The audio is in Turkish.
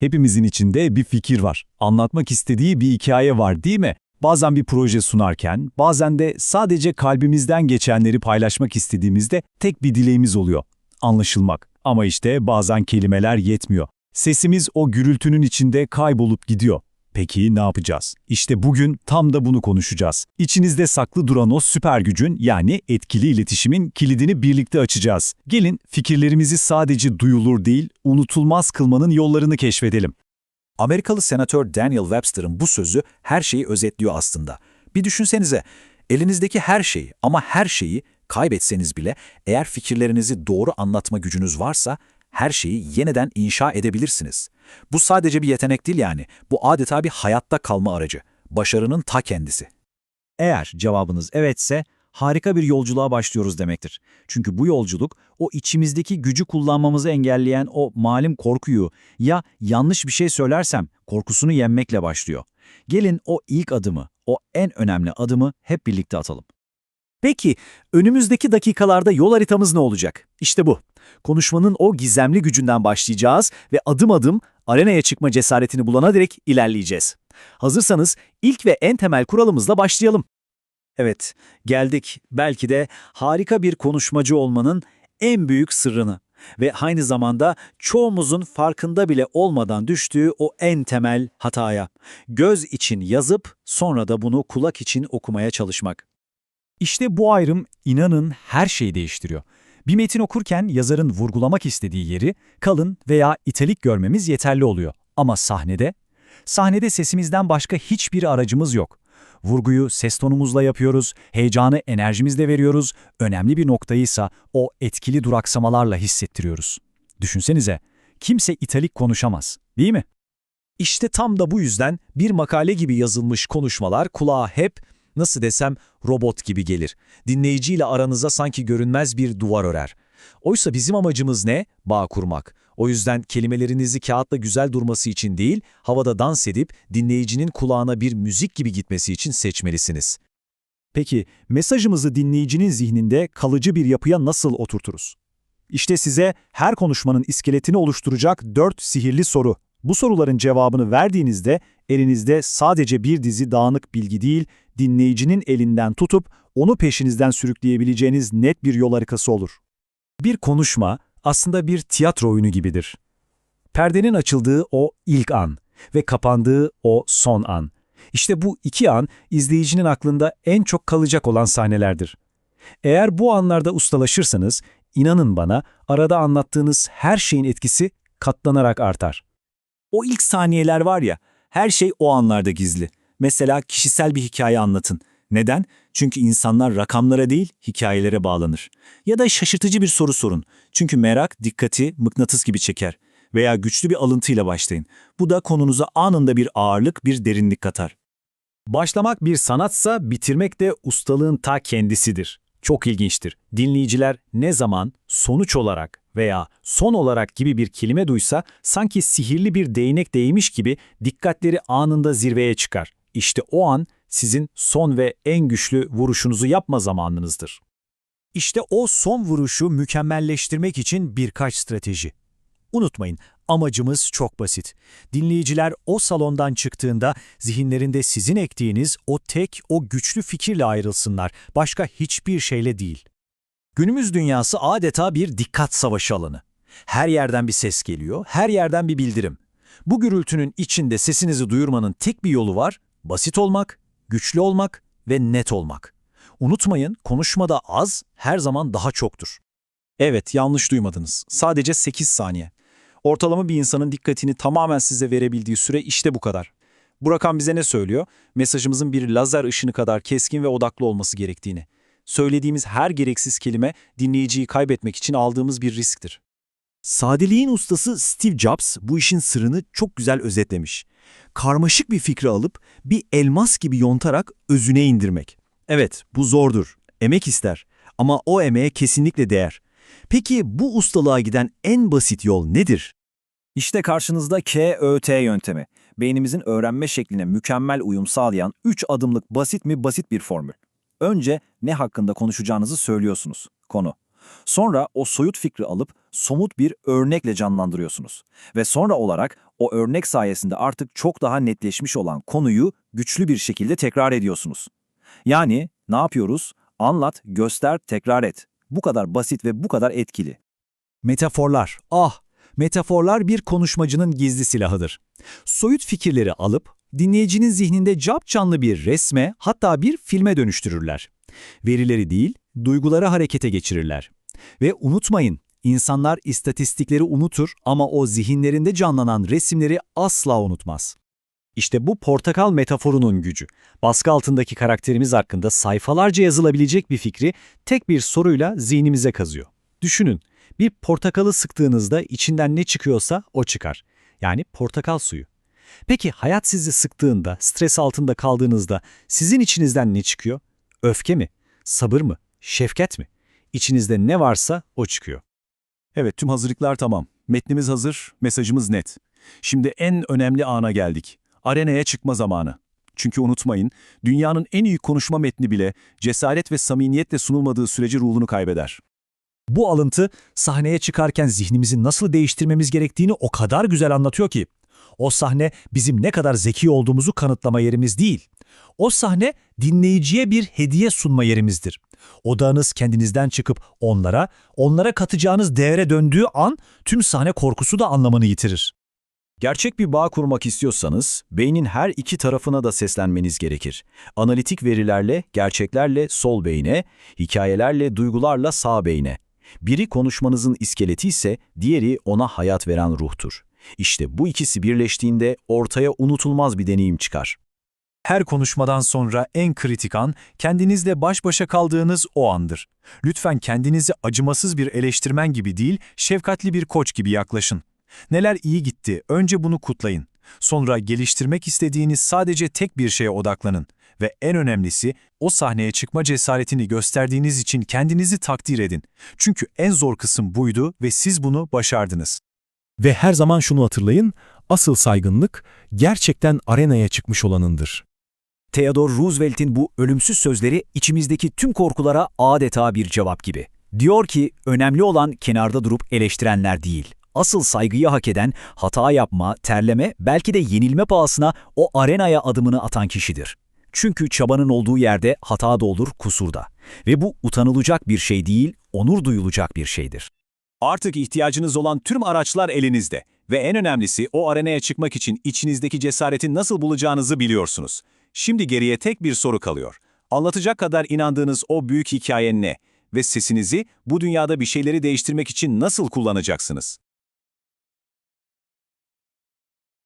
Hepimizin içinde bir fikir var. Anlatmak istediği bir hikaye var değil mi? Bazen bir proje sunarken, bazen de sadece kalbimizden geçenleri paylaşmak istediğimizde tek bir dileğimiz oluyor. Anlaşılmak. Ama işte bazen kelimeler yetmiyor. Sesimiz o gürültünün içinde kaybolup gidiyor. Peki ne yapacağız? İşte bugün tam da bunu konuşacağız. İçinizde saklı duran o süper gücün yani etkili iletişimin kilidini birlikte açacağız. Gelin fikirlerimizi sadece duyulur değil, unutulmaz kılmanın yollarını keşfedelim. Amerikalı senatör Daniel Webster'ın bu sözü her şeyi özetliyor aslında. Bir düşünsenize, elinizdeki her şeyi ama her şeyi kaybetseniz bile eğer fikirlerinizi doğru anlatma gücünüz varsa her şeyi yeniden inşa edebilirsiniz. Bu sadece bir yetenek değil yani, bu adeta bir hayatta kalma aracı, başarının ta kendisi. Eğer cevabınız evetse, harika bir yolculuğa başlıyoruz demektir. Çünkü bu yolculuk, o içimizdeki gücü kullanmamızı engelleyen o malum korkuyu ya yanlış bir şey söylersem korkusunu yenmekle başlıyor. Gelin o ilk adımı, o en önemli adımı hep birlikte atalım. Peki, önümüzdeki dakikalarda yol haritamız ne olacak? İşte bu. Konuşmanın o gizemli gücünden başlayacağız ve adım adım arenaya çıkma cesaretini bulana direkt ilerleyeceğiz. Hazırsanız ilk ve en temel kuralımızla başlayalım. Evet, geldik belki de harika bir konuşmacı olmanın en büyük sırrını ve aynı zamanda çoğumuzun farkında bile olmadan düştüğü o en temel hataya. Göz için yazıp sonra da bunu kulak için okumaya çalışmak. İşte bu ayrım inanın her şeyi değiştiriyor. Bir metin okurken yazarın vurgulamak istediği yeri kalın veya italik görmemiz yeterli oluyor. Ama sahnede? Sahnede sesimizden başka hiçbir aracımız yok. Vurguyu ses tonumuzla yapıyoruz, heyecanı enerjimizle veriyoruz, önemli bir noktayıysa o etkili duraksamalarla hissettiriyoruz. Düşünsenize, kimse italik konuşamaz, değil mi? İşte tam da bu yüzden bir makale gibi yazılmış konuşmalar kulağa hep, nasıl desem, robot gibi gelir. Dinleyiciyle aranıza sanki görünmez bir duvar örer. Oysa bizim amacımız ne? Bağ kurmak. O yüzden kelimelerinizi kağıtla güzel durması için değil, havada dans edip dinleyicinin kulağına bir müzik gibi gitmesi için seçmelisiniz. Peki, mesajımızı dinleyicinin zihninde kalıcı bir yapıya nasıl oturturuz? İşte size her konuşmanın iskeletini oluşturacak dört sihirli soru. Bu soruların cevabını verdiğinizde elinizde sadece bir dizi dağınık bilgi değil, dinleyicinin elinden tutup onu peşinizden sürükleyebileceğiniz net bir yol haritası olur. Bir konuşma aslında bir tiyatro oyunu gibidir. Perdenin açıldığı o ilk an ve kapandığı o son an. İşte bu iki an izleyicinin aklında en çok kalacak olan sahnelerdir. Eğer bu anlarda ustalaşırsanız, inanın bana arada anlattığınız her şeyin etkisi katlanarak artar. O ilk saniyeler var ya, her şey o anlarda gizli. Mesela kişisel bir hikaye anlatın. Neden? Çünkü insanlar rakamlara değil, hikayelere bağlanır. Ya da şaşırtıcı bir soru sorun. Çünkü merak dikkati mıknatıs gibi çeker. Veya güçlü bir alıntıyla başlayın. Bu da konunuza anında bir ağırlık, bir derinlik katar. Başlamak bir sanatsa bitirmek de ustalığın ta kendisidir. Çok ilginçtir. Dinleyiciler ne zaman sonuç olarak veya son olarak gibi bir kelime duysa sanki sihirli bir değnek değmiş gibi dikkatleri anında zirveye çıkar. İşte o an sizin son ve en güçlü vuruşunuzu yapma zamanınızdır. İşte o son vuruşu mükemmelleştirmek için birkaç strateji. Unutmayın, amacımız çok basit. Dinleyiciler o salondan çıktığında zihinlerinde sizin ektiğiniz o tek, o güçlü fikirle ayrılsınlar, başka hiçbir şeyle değil. Günümüz dünyası adeta bir dikkat savaşı alanı. Her yerden bir ses geliyor, her yerden bir bildirim. Bu gürültünün içinde sesinizi duyurmanın tek bir yolu var, basit olmak, güçlü olmak ve net olmak. Unutmayın, konuşmada az her zaman daha çoktur. Evet, yanlış duymadınız. Sadece 8 saniye. Ortalama bir insanın dikkatini tamamen size verebildiği süre işte bu kadar. Bu rakam bize ne söylüyor? Mesajımızın bir lazer ışını kadar keskin ve odaklı olması gerektiğini. Söylediğimiz her gereksiz kelime dinleyiciyi kaybetmek için aldığımız bir risktir. Sadeliğin ustası Steve Jobs bu işin sırrını çok güzel özetlemiş. Karmaşık bir fikri alıp bir elmas gibi yontarak özüne indirmek. Evet, bu zordur, emek ister ama o emeğe kesinlikle değer. Peki bu ustalığa giden en basit yol nedir? İşte karşınızda KÖT yöntemi. Beynimizin öğrenme şekline mükemmel uyum sağlayan 3 adımlık basit mi basit bir formül. Önce ne hakkında konuşacağınızı söylüyorsunuz. Konu. Sonra o soyut fikri alıp somut bir örnekle canlandırıyorsunuz. Ve sonra olarak o örnek sayesinde artık çok daha netleşmiş olan konuyu güçlü bir şekilde tekrar ediyorsunuz. Yani ne yapıyoruz? Anlat, göster, tekrar et. Bu kadar basit ve bu kadar etkili. Metaforlar. Ah, metaforlar bir konuşmacının gizli silahıdır. Soyut fikirleri alıp dinleyicinin zihninde capcanlı bir resme hatta bir filme dönüştürürler. Verileri değil, duyguları harekete geçirirler. Ve unutmayın, insanlar istatistikleri unutur ama o zihinlerinde canlanan resimleri asla unutmaz. İşte bu portakal metaforunun gücü. Baskı altındaki karakterimiz hakkında sayfalarca yazılabilecek bir fikri tek bir soruyla zihnimize kazıyor. Düşünün, bir portakalı sıktığınızda içinden ne çıkıyorsa o çıkar. Yani portakal suyu. Peki hayat sizi sıktığında, stres altında kaldığınızda sizin içinizden ne çıkıyor? Öfke mi? Sabır mı? Şefkat mi? İçinizde ne varsa o çıkıyor. Evet, tüm hazırlıklar tamam. Metnimiz hazır, mesajımız net. Şimdi en önemli ana geldik. Arenaya çıkma zamanı. Çünkü unutmayın, dünyanın en iyi konuşma metni bile cesaret ve samimiyetle sunulmadığı sürece ruhunu kaybeder. Bu alıntı sahneye çıkarken zihnimizi nasıl değiştirmemiz gerektiğini o kadar güzel anlatıyor ki. O sahne bizim ne kadar zeki olduğumuzu kanıtlama yerimiz değil. O sahne dinleyiciye bir hediye sunma yerimizdir. Odağınız kendinizden çıkıp onlara, onlara katacağınız değere döndüğü an tüm sahne korkusu da anlamını yitirir. Gerçek bir bağ kurmak istiyorsanız, beynin her iki tarafına da seslenmeniz gerekir. Analitik verilerle, gerçeklerle sol beyne, hikayelerle, duygularla sağ beyne. Biri konuşmanızın iskeleti ise diğeri ona hayat veren ruhtur. İşte bu ikisi birleştiğinde ortaya unutulmaz bir deneyim çıkar. Her konuşmadan sonra en kritik an kendinizle baş başa kaldığınız o andır. Lütfen kendinizi acımasız bir eleştirmen gibi değil, şefkatli bir koç gibi yaklaşın. Neler iyi gitti, önce bunu kutlayın. Sonra geliştirmek istediğiniz sadece tek bir şeye odaklanın. Ve en önemlisi, o sahneye çıkma cesaretini gösterdiğiniz için kendinizi takdir edin. Çünkü en zor kısım buydu ve siz bunu başardınız. Ve her zaman şunu hatırlayın, asıl saygınlık gerçekten arenaya çıkmış olanındır. Theodore Roosevelt'in bu ölümsüz sözleri içimizdeki tüm korkulara adeta bir cevap gibi. Diyor ki önemli olan kenarda durup eleştirenler değil. Asıl saygıyı hak eden, hata yapma, terleme, belki de yenilme pahasına o arenaya adımını atan kişidir. Çünkü çabanın olduğu yerde hata da olur, kusur da. Ve bu utanılacak bir şey değil, onur duyulacak bir şeydir. Artık ihtiyacınız olan tüm araçlar elinizde ve en önemlisi o arenaya çıkmak için içinizdeki cesareti nasıl bulacağınızı biliyorsunuz. Şimdi geriye tek bir soru kalıyor. Anlatacak kadar inandığınız o büyük hikaye ne? Ve sesinizi bu dünyada bir şeyleri değiştirmek için nasıl kullanacaksınız?